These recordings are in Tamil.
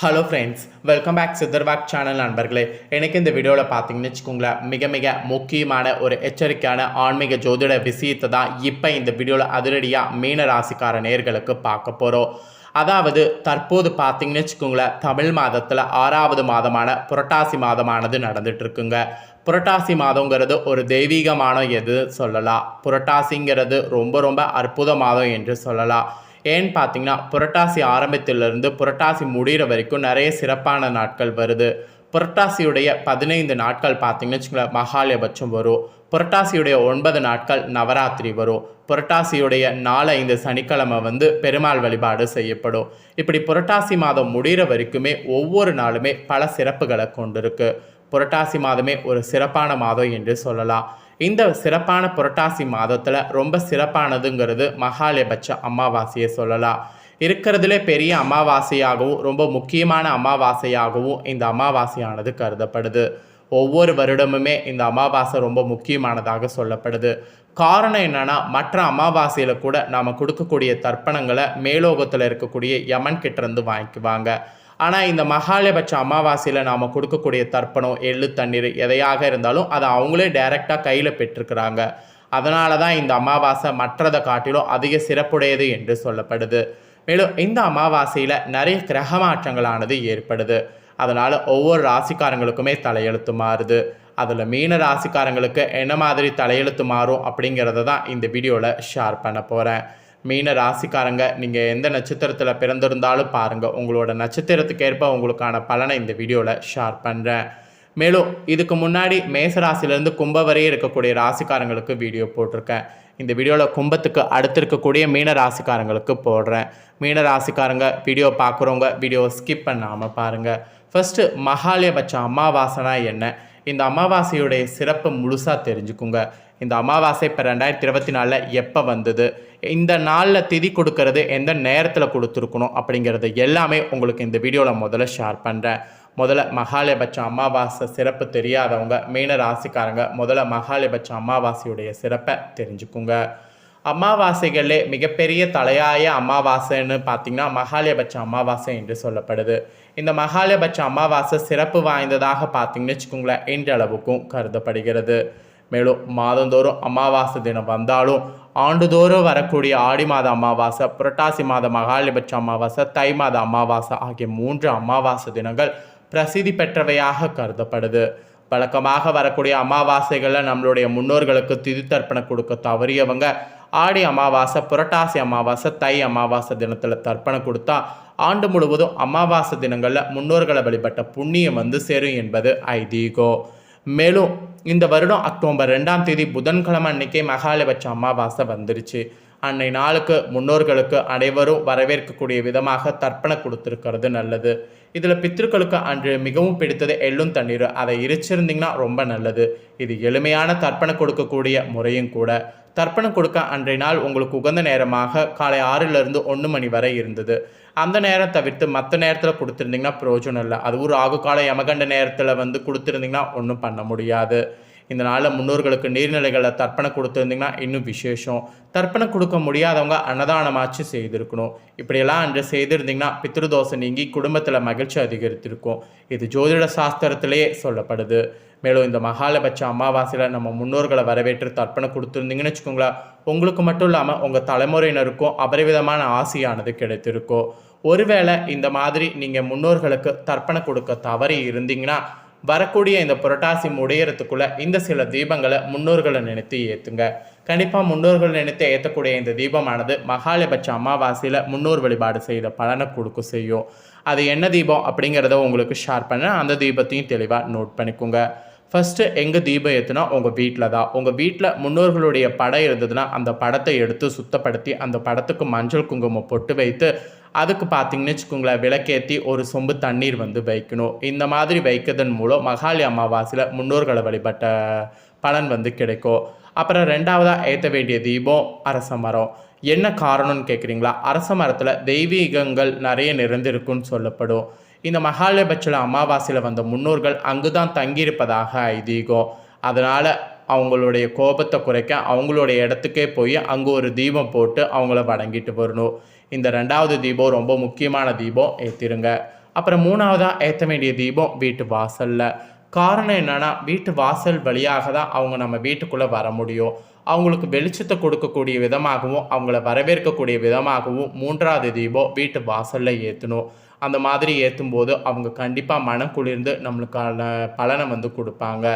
Hello friends welcome back Sitharvak channel நண்பர்களே. எனக்கு இந்த வீடியோவில் பார்த்தீங்கன்னு வச்சுக்கோங்களேன் மிக மிக முக்கியமான ஒரு எச்சரிக்கையான ஆன்மீக ஜோதிட விஷயத்தை தான் இப்போ இந்த வீடியோவில் அதிரடியாக மீன ராசிக்கார நேர்களுக்கு பார்க்க போகிறோம் அதாவது தற்போது பார்த்தீங்கன்னு வச்சுக்கோங்களேன் தமிழ் மாதத்தில் ஆறாவது மாதமான புரட்டாசி மாதமானது நடந்துகிட்ருக்குங்க புரட்டாசி மாதங்கிறது ஒரு தெய்வீகமான எது சொல்லலாம். புரட்டாசிங்கிறது ரொம்ப ரொம்ப அற்புத மாதம் என்று சொல்லலாம். ஏன்னு பார்த்தீங்கன்னா புரட்டாசி ஆரம்பத்திலிருந்து புரட்டாசி முடிகிற வரைக்கும் நிறைய சிறப்பான நாட்கள் வருது. புரட்டாசியுடைய பதினைந்து நாட்கள் பார்த்தீங்கன்னு வச்சுக்கோங்களேன் மகாலயபட்சம் வரும். புரட்டாசியுடைய ஒன்பது நாட்கள் நவராத்திரி வரும். புரட்டாசியுடைய நாலு ஐந்து சனிக்கிழமை வந்து பெருமாள் வழிபாடு செய்யப்படும். இப்படி புரட்டாசி மாதம் முடிகிற வரைக்குமே ஒவ்வொரு நாளுமே பல சிறப்புகளை கொண்டிருக்கு. புரட்டாசி மாதமே ஒரு சிறப்பான மாதம் என்று சொல்லலாம். இந்த சிறப்பான புரட்டாசி மாதத்தில் ரொம்ப சிறப்பானதுங்கிறது மகாலயபட்ச அமாவாசையை சொல்லலாம். இருக்கிறதுலே பெரிய அமாவாசையாகவும் ரொம்ப முக்கியமான அமாவாசையாகவும் இந்த அமாவாசையானது கருதப்படுது. ஒவ்வொரு வருடமுமே இந்த அமாவாசை ரொம்ப முக்கியமானதாக சொல்லப்படுது. காரணம் என்னன்னா மற்ற அமாவாசையில் கூட நாம் கொடுக்கக்கூடிய தர்ப்பணங்களை மேலோகத்தில் இருக்கக்கூடிய யமன் கிட்டேருந்து வாங்கிக்குவாங்க. ஆனால் இந்த மகாலயபட்ச அமாவாசையில் நாம் கொடுக்கக்கூடிய தர்ப்பணம் எள்ளு தண்ணீர் எதையாக இருந்தாலும் அதை அவங்களே டைரெக்டாக கையில் பெற்றிருக்கிறாங்க. அதனால தான் இந்த அமாவாசை மற்றதை காட்டிலும் அதிக சிறப்புடையது என்று சொல்லப்படுது. மேலும் இந்த அமாவாசையில் நிறைய கிரக மாற்றங்களானது ஏற்படுது. அதனால் ஒவ்வொரு ராசிக்காரங்களுக்குமே தலையெழுத்து மாறுது. அதில் மீன ராசிக்காரங்களுக்கு என்ன மாதிரி தலையெழுத்து மாறும் அப்படிங்கிறத தான் இந்த வீடியோவில் ஷேர் பண்ண போகிறேன் மீன ராசிக்காரங்க நீங்கள் எந்த நட்சத்திரத்தில் பிறந்திருந்தாலும் பாருங்கள் உங்களோட நட்சத்திரத்துக்கு ஏற்ப உங்களுக்கான பலனை இந்த வீடியோவில் ஷேர் பண்ணுறேன் மேலும் இதுக்கு முன்னாடி மேசராசிலேருந்து கும்ப வரையும் இருக்கக்கூடிய ராசிக்காரங்களுக்கு வீடியோ போட்டிருக்கேன். இந்த வீடியோவில் கும்பத்துக்கு அடுத்து இருக்கக்கூடிய மீன ராசிக்காரங்களுக்கு போடுறேன். மீன ராசிக்காரங்க வீடியோ பார்க்குறவங்க வீடியோ ஸ்கிப் பண்ணாமல் பாருங்கள் ஃபஸ்ட்டு மகாலயபட்ச அமாவாசைனா என்ன? இந்த அமாவாசையுடைய சிறப்பு முழுசாக தெரிஞ்சுக்குங்க. இந்த அமாவாசை இப்போ ரெண்டாயிரத்தி இருபத்தி நாலில் எப்போ வந்தது? இந்த நாளில் திதி கொடுக்கறது எந்த நேரத்தில் கொடுத்துருக்கணும் அப்படிங்கிறது எல்லாமே உங்களுக்கு இந்த வீடியோவில் முதல்ல ஷேர் பண்ணுறேன் முதல்ல மகாலயபட்ச அமாவாசை சிறப்பு தெரியாதவங்க மீன ராசிக்காரங்க முதல்ல மகாலயபட்ச அமாவாசையுடைய சிறப்பை தெரிஞ்சுக்குங்க. அமாவாசைகளே மிகப்பெரிய தலையாய அமாவாசைன்னு பார்த்தீங்கன்னா மகாலயபட்ச அமாவாசை என்று சொல்லப்படுது. இந்த மகாலயபட்ச அமாவாசை சிறப்பு வாய்ந்ததாக பார்த்தீங்கன்னு வச்சுக்கோங்களேன் இன்றளவுக்கும் கருதப்படுகிறது. மேலும் மாதந்தோறும் அமாவாசை தினம் வந்தாலும் ஆண்டுதோறும் வரக்கூடிய ஆடி மாத அமாவாசை புரட்டாசி மாத மகாலிபட்ச அமாவாசை தை மாத அமாவாசை ஆகிய மூன்று அமாவாசை தினங்கள் பிரசித்தி பெற்றவையாக கருதப்படுது. வழக்கமாக வரக்கூடிய அமாவாசைகளில் நம்மளுடைய முன்னோர்களுக்கு திதி தர்ப்பணம் கொடுக்க தவறியவங்க ஆடி அமாவாசை புரட்டாசி அமாவாசை தை அமாவாசை தினத்தில் தர்ப்பணம் கொடுத்தா ஆண்டு முழுவதும் அமாவாசை தினங்களில் முன்னோர்களை வழிபட்ட புண்ணியம் வந்து சேரும் என்பது ஐதீகோ மேலும் இந்த வருடம் அக்டோபர் ரெண்டாம் தேதி புதன்கிழமை அன்னைக்கே மகாலபட்ச அமாவாசை வந்துருச்சு. அன்னை நாளுக்கு முன்னோர்களுக்கு அனைவரும் வரவேற்கக்கூடிய விதமாக தர்ப்பணம் கொடுத்துருக்கிறது நல்லது. இதில் பித்திருக்களுக்கு அன்று மிகவும் பிடித்தது எள்ளும் தண்ணீர். அதை இருச்சிருந்தீங்கன்னா ரொம்ப நல்லது. இது எளிமையான தர்ப்பணம் கொடுக்கக்கூடிய முறையும் கூட. தர்ப்பணம் கொடுக்க அன்றைய நாள் உங்களுக்கு உகந்த நேரமாக காலை ஆறிலிருந்து ஒன்று மணி வரை இருந்தது. அந்த நேரம் தவிர்த்து மற்ற நேரத்தில் கொடுத்துருந்தீங்கன்னா பிரயோஜனம் இல்லை. அதுவும் ராகு கால யமகண்ட நேரத்தில் வந்து கொடுத்துருந்தீங்கன்னா ஒன்றும் பண்ண முடியாது. இந்த நாளில் முன்னோர்களுக்கு நீர்நிலைகளை தர்ப்பணம் கொடுத்துருந்தீங்கன்னா இன்னும் விசேஷம். தர்ப்பணம் கொடுக்க முடியாதவங்க அன்னதானமாச்சு செய்திருக்கணும். இப்படியெல்லாம் அன்று செய்திருந்தீங்கன்னா பித்ருதோஷம் நீங்கி குடும்பத்தில் மகிழ்ச்சி அதிகரித்திருக்கும். இது ஜோதிட சாஸ்திரத்திலேயே சொல்லப்படுது. மேலும் இந்த மகாலபட்ச அமாவாசையில் நம்ம முன்னோர்களை வரவேற்று தர்ப்பணம் கொடுத்துருந்தீங்கன்னு வச்சுக்கோங்களேன் உங்களுக்கு மட்டும் இல்லாமல் உங்கள் தலைமுறையினருக்கும் அபரிவிதமான ஆசையானது கிடைத்திருக்கும். ஒருவேளை இந்த மாதிரி நீங்கள் முன்னோர்களுக்கு தர்ப்பணம் கொடுக்க தவறி இருந்தீங்கன்னா வரக்கூடிய இந்த புரட்டாசி முடியறதுக்குள்ள இந்த சில தீபங்களை முன்னோர்களை நினைத்து ஏற்றுங்க கண்டிப்பாக முன்னோர்கள் நினைத்து ஏற்றக்கூடிய இந்த தீபமானது மகாலபட்ச அமாவாசையில் முன்னோர் வழிபாடு செய்த பலனை கொடுக்க செய்யும். அது என்ன தீபம் அப்படிங்கிறத உங்களுக்கு ஷேர் பண்ண அந்த தீபத்தையும் தெளிவாக நோட் பண்ணிக்கோங்க. ஃபஸ்ட்டு எங்கே தீபம் ஏற்றுனா உங்கள் வீட்டில் தான். உங்கள் வீட்டில் முன்னோர்களுடைய படம் இருந்ததுன்னா அந்த படத்தை எடுத்து சுத்தப்படுத்தி அந்த படத்துக்கு மஞ்சள் குங்குமம் பொட்டு வைத்து அதுக்கு பார்த்தீங்கன்னு வச்சுக்கோங்களேன் விளக்கேற்றி ஒரு சொம்பு தண்ணீர் வந்து வைக்கணும். இந்த மாதிரி வைக்கிறதன் மூலம் மகாலி அமாவாசையில் முன்னோர்களை வழிபட்ட பலன் வந்து கிடைக்கும். அப்புறம் ரெண்டாவதாக ஏற்ற வேண்டிய தீபம் அரச மரம். என்ன காரணம்னு கேட்குறீங்களா அரச மரத்தில் தெய்வீகங்கள் நிறைய நிறைந்திருக்குன்னு சொல்லப்படும். இந்த மகாலயபட்சல அமாவாசையில் வந்த முன்னோர்கள் அங்கு தான் தங்கியிருப்பதாக ஐதீகம். அதனால் அவங்களுடைய கோபத்தை குறைக்க அவங்களுடைய இடத்துக்கே போய் அங்கே ஒரு தீபம் போட்டு அவங்கள வணங்கிட்டு வரணும். இந்த ரெண்டாவது தீபம் ரொம்ப முக்கியமான தீபம் ஏற்றிருங்க அப்புறம் மூணாவதாக ஏற்ற வேண்டிய தீபம் வீட்டு வாசலில். காரணம் என்னென்னா வீட்டு வாசல் வழியாக தான் அவங்க நம்ம வீட்டுக்குள்ளே வர முடியும். அவங்களுக்கு வெளிச்சத்தை கொடுக்கக்கூடிய விதமாகவும் அவங்கள வரவேற்கக்கூடிய விதமாகவும் மூன்றாவது தீபம் வீட்டு வாசலில் ஏற்றணும் அந்த மாதிரி ஏற்றும் போது அவங்க கண்டிப்பாக மனம் குளிர்ந்து நம்மளுக்கான பலனை வந்து கொடுப்பாங்க.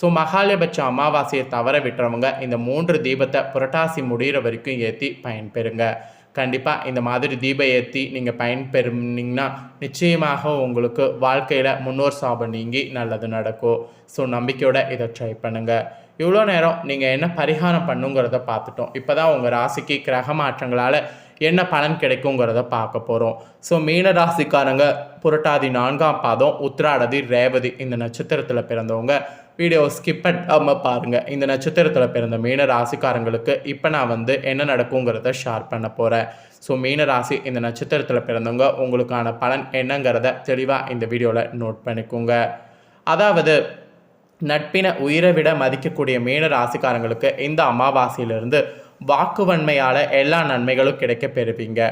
ஸோ மகாலயபட்ச அமாவாசையை தவற விட்டுறவங்க இந்த மூன்று தீபத்தை புரட்டாசி முடிகிற வரைக்கும் ஏற்றி பயன்பெறுங்க. கண்டிப்பாக இந்த மாதிரி தீபம் ஏற்றி நீங்கள் பயன்பெறுனீங்கன்னா நிச்சயமாக உங்களுக்கு வாழ்க்கையில் முன்னோர் சாபம் நீங்கி நல்லது நடக்கும். ஸோ நம்பிக்கையோட இதை ட்ரை பண்ணுங்கள் இவ்வளோ நேரம் நீங்கள் என்ன பரிகாரம் பண்ணுங்கிறத பார்த்துட்டோம். இப்போ தான் உங்கள் ராசிக்கு கிரக மாற்றங்களால் என்ன பலன் கிடைக்குங்கிறத பார்க்க போகிறோம் ஸோ மீன ராசிக்காரங்க புரட்டாதி நான்காம் பாதம் உத்திராடதி ரேவதி இந்த நட்சத்திரத்தில் பிறந்தவங்க. வீடியோ ஸ்கிப் பண்ணாமல் பாருங்கள் இந்த நட்சத்திரத்தில் பிறந்த மீன ராசிக்காரங்களுக்கு இப்போ நான் வந்து என்ன நடக்குங்கிறத ஷேர் பண்ண போகிறேன் ஸோ மீன ராசி இந்த நட்சத்திரத்தில் பிறந்தவங்க உங்களுக்கான பலன் என்னங்கிறத தெளிவாக இந்த வீடியோவில் நோட் பண்ணிக்கோங்க. அதாவது நட்பினை உயிரை விட மதிக்கக்கூடிய மீன ராசிக்காரங்களுக்கு இந்த அமாவாசையிலிருந்து வாக்குவன்மையால் எல்லா நன்மைகளும் கிடைக்க பெறுவீங்க.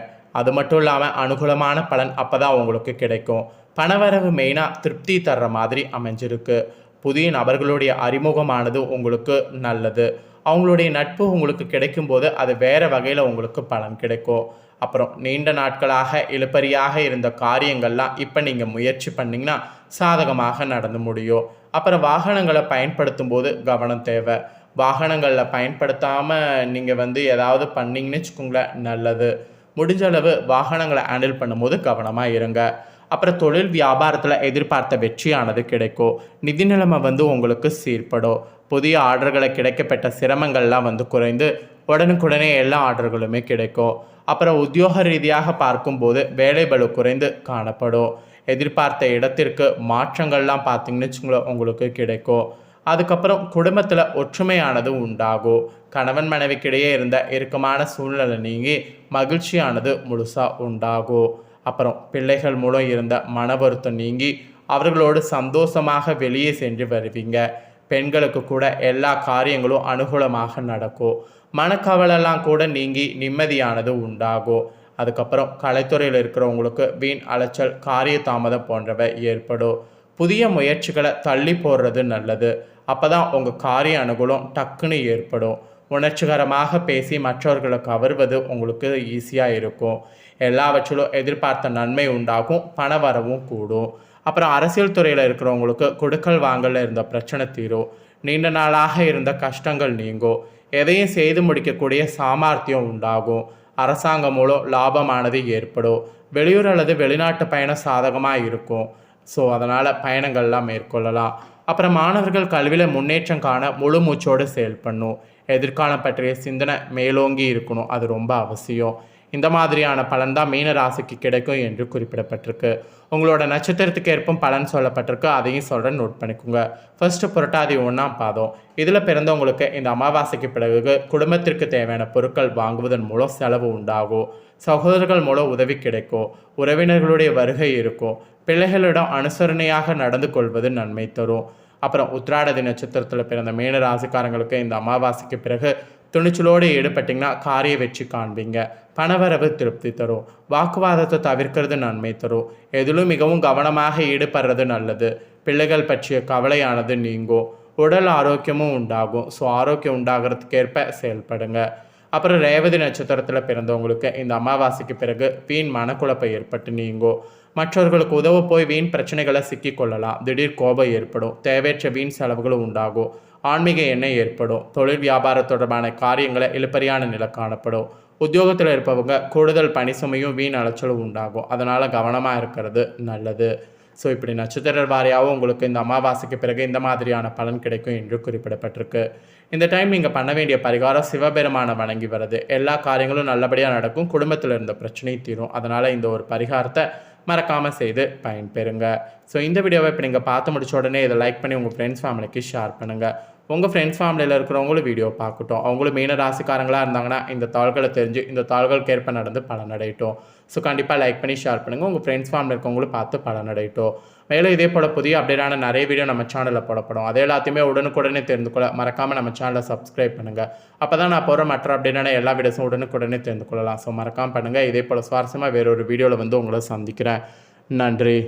அது மட்டும் இல்லாமல் அனுகூலமான பலன் அப்போ தான் உங்களுக்கு கிடைக்கும். பணவரவு மெயினாக திருப்தி தர்ற மாதிரி அமைஞ்சிருக்கு. புதிய நபர்களுடைய அறிமுகமானது உங்களுக்கு நல்லது. அவங்களுடைய நட்பு உங்களுக்கு கிடைக்கும்போது அது வேறு வகையில் உங்களுக்கு பலன் கிடைக்கும். அப்புறம் நீண்ட நாட்களாக இழுப்பறியாக இருந்த காரியங்கள்லாம் இப்போ நீங்கள் முயற்சி பண்ணிங்கன்னா சாதகமாக நடந்து முடியும். அப்புறம் வாகனங்களை பயன்படுத்தும் போது கவனம் தேவை. வாகனங்களில் பயன்படுத்தாமல் நீங்கள் வந்து ஏதாவது பண்ணிங்கன்னு வச்சுக்கோங்களேன் நல்லது. முடிஞ்ச அளவு வாகனங்களை ஹேண்டில் பண்ணும்போது கவனமாக இருங்க. அப்புறம் தொழில் வியாபாரத்தில் எதிர்பார்த்த வெற்றியானது கிடைக்கும். நிதி நிலைமை வந்து உங்களுக்கு சீர்படும். புதிய ஆர்டர்களை கிடைக்கப்பட்ட சிரமங்கள்லாம் வந்து குறைந்து உடனுக்குடனே எல்லா ஆர்டர்களுமே கிடைக்கும். அப்புறம் உத்தியோக ரீதியாக பார்க்கும்போது வேலைபலு குறைந்து காணப்படும். எதிர்பார்த்த இடத்திற்கு மாற்றங்கள்லாம் பார்த்தீங்கன்னு வச்சுங்களேன் உங்களுக்கு கிடைக்கும். அதுக்கப்புறம் குடும்பத்தில் ஒற்றுமையானது உண்டாகும். கணவன் மனைவிக்கிடையே இருந்த இறுக்கமான சூழ்நிலை நீங்கி மகிழ்ச்சியானது முழுசாக உண்டாகும். அப்புறம் பிள்ளைகள் மூலம் இருந்த மன வருத்தம் நீங்கி அவர்களோடு சந்தோஷமாக வெளியே சென்று வருவீங்க. பெண்களுக்கு கூட எல்லா காரியங்களும் அனுகூலமாக நடக்கும். மனக்கவலெல்லாம் கூட நீங்கி நிம்மதியானது உண்டாகும். அதுக்கப்புறம் கலைத்துறையில் இருக்கிறவங்களுக்கு வீண் அலைச்சல் காரிய தாமதம் போன்றவை ஏற்படும். புதிய முயற்சிகளை தள்ளி போடுறது நல்லது. அப்போ தான் உங்கள் காரிய அனுகூலம் டக்குன்னு ஏற்படும். உணர்ச்சிகரமாக பேசி மற்றவர்களை கவர்வது உங்களுக்கு ஈஸியாக இருக்கும். எல்லாவற்றிலும் எதிர்பார்த்த நன்மை உண்டாகும் பண வரவும் கூடும். அப்புறம் அரசியல் துறையில் இருக்கிறவங்களுக்கு கொடுக்கல் வாங்கல இருந்த பிரச்சனை தீரும். நீண்ட நாளாக இருந்த கஷ்டங்கள் நீங்கும். எதையும் செய்து முடிக்கக்கூடிய சாமர்த்தியம் உண்டாகும். அரசாங்கம் மூலம் லாபமானது ஏற்படும். வெளியூர் அல்லது வெளிநாட்டு பயணம் சாதகமாக இருக்கும். ஸோ அதனால் பயணங்கள்லாம் மேற்கொள்ளலாம். அப்புறம் மாணவர்கள் கல்வியில் முன்னேற்றம் காண முழு மூச்சோடு செயல்படணும். எதிர்காலம் பற்றிய சிந்தனை மேலோங்கி இருக்கணும். அது ரொம்ப அவசியம். இந்த மாதிரியான பலன் தான் மீன ராசிக்கு கிடைக்கும் என்று குறிப்பிடப்பட்டிருக்கு. உங்களோட நட்சத்திரத்துக்கு ஏற்பும் பலன் சொல்லப்பட்டிருக்கு. அதையும் சொல்கிறேன் நோட் பண்ணிக்கோங்க. ஃபர்ஸ்ட் புரட்டாதி ஒன்றாம் பாதம். இதில் பிறந்தவங்களுக்கு இந்த அமாவாசைக்கு பிறகு குடும்பத்திற்கு தேவையான பொருட்கள் வாங்குவதன் மூலம் செலவு உண்டாகும். சகோதரர்கள் மூலம் உதவி கிடைக்கும். உறவினர்களுடைய வருகை இருக்கும். பிள்ளைகளிடம் அனுசரணையாக நடந்து கொள்வது நன்மை தரும். அப்புறம் உத்ராடதி நட்சத்திரத்தில் பிறந்த மீன ராசிக்காரங்களுக்கு இந்த அமாவாசைக்கு பிறகு துணிச்சலோடு ஈடுபட்டிங்கன்னா காரிய வெற்றி காண்பீங்க. பணவரவு திருப்தி தரும். வாக்குவாதத்தை தவிர்க்கிறது நன்மை தரும். எதிலும் மிகவும் கவனமாக ஈடுபடுறது நல்லது. பிள்ளைகள் பற்றிய கவலையானது நீங்கும். உடல் ஆரோக்கியமும் உண்டாகும். ஸோ ஆரோக்கியம் உண்டாகிறதுக்கேற்ப செயல்படுங்க. அப்புறம் ரேவதி நட்சத்திரத்தில் பிறந்தவங்களுக்கு இந்த அமாவாசைக்கு பிறகு வீண் மனக்குழப்பம் ஏற்பட்டு நீங்கும். மற்றவர்களுக்கு உதவ போய் வீண் பிரச்சனைகளை சிக்கிக்கொள்ளலாம். திடீர் கோபம் ஏற்படும். தேவையற்ற வீண் செலவுகளும் உண்டாகும். ஆன்மீக எண்ணெய் ஏற்படும். தொழில் வியாபார தொடர்பான காரியங்களை இழுப்பறியான நிலை காணப்படும். உத்தியோகத்தில் இருப்பவங்க கூடுதல் பணி சுமையும் வீண் அலைச்சலும் உண்டாகும். அதனால் கவனமாக இருக்கிறது நல்லது. ஸோ இப்படி நட்சத்திர வாரியாகவும் உங்களுக்கு இந்த அமாவாசைக்கு பிறகு இந்த மாதிரியான பலன் கிடைக்கும் என்று குறிப்பிடப்பட்டிருக்கு. இந்த டைம் நீங்கள் பண்ண வேண்டிய பரிகாரம் சிவபெருமானை வணங்கி வருது எல்லா காரியங்களும் நல்லபடியாக நடக்கும். குடும்பத்தில் இருந்த பிரச்சனையும் தீரும். அதனால் இந்த ஒரு பரிகாரத்தை மறக்காமல் செய்து பயன்பெறுங்க. ஸோ இந்த வீடியோவை இப்போ நீங்கள் பார்த்து முடிச்ச உடனே இதை லைக் பண்ணி உங்கள் ஃப்ரெண்ட்ஸ் ஃபேமிலிக்கு ஷேர் பண்ணுங்கள் உங்கள் ஃப்ரெண்ட்ஸ் ஃபேமிலியில் இருக்கிறவங்களும் வீடியோ பார்க்கட்டும். அவங்களும் மீன ராசிக்காரங்களாக இருந்தாங்கன்னா இந்த தாள்களை தெரிஞ்சு இந்த தாள்களுக்கு ஏற்ப நடந்து பலனடையட்டும். ஸோ கண்டிப்பாக லைக் பண்ணி ஷேர் பண்ணுங்கள் உங்கள் ஃப்ரெண்ட்ஸ் ஃபேமிலி இருக்கவங்களும் பார்த்து பலனடையட்டும். மேலும் இதே போல் புதிய அப்டேட்டான நிறைய வீடியோ நம்ம சேனலில் போடப்படும். அதே எல்லாத்தையுமே உடனுக்குடனே தெரிந்து கொள்ள மறக்காமல் நம்ம சேனலை சப்ஸ்கிரைப் பண்ணுங்கள் அப்போ தான் நான் போகிற மற்ற அப்டேட்டான எல்லா வீடியோஸும் உடனுக்குடனே தெரிந்து கொள்ளலாம். ஸோ மறக்காமல் பண்ணுங்கள் இதே போல் சுவாரஸ்யமாக வேறொரு வீடியோவில் வந்து உங்களை சந்திக்கிறேன். நன்றி.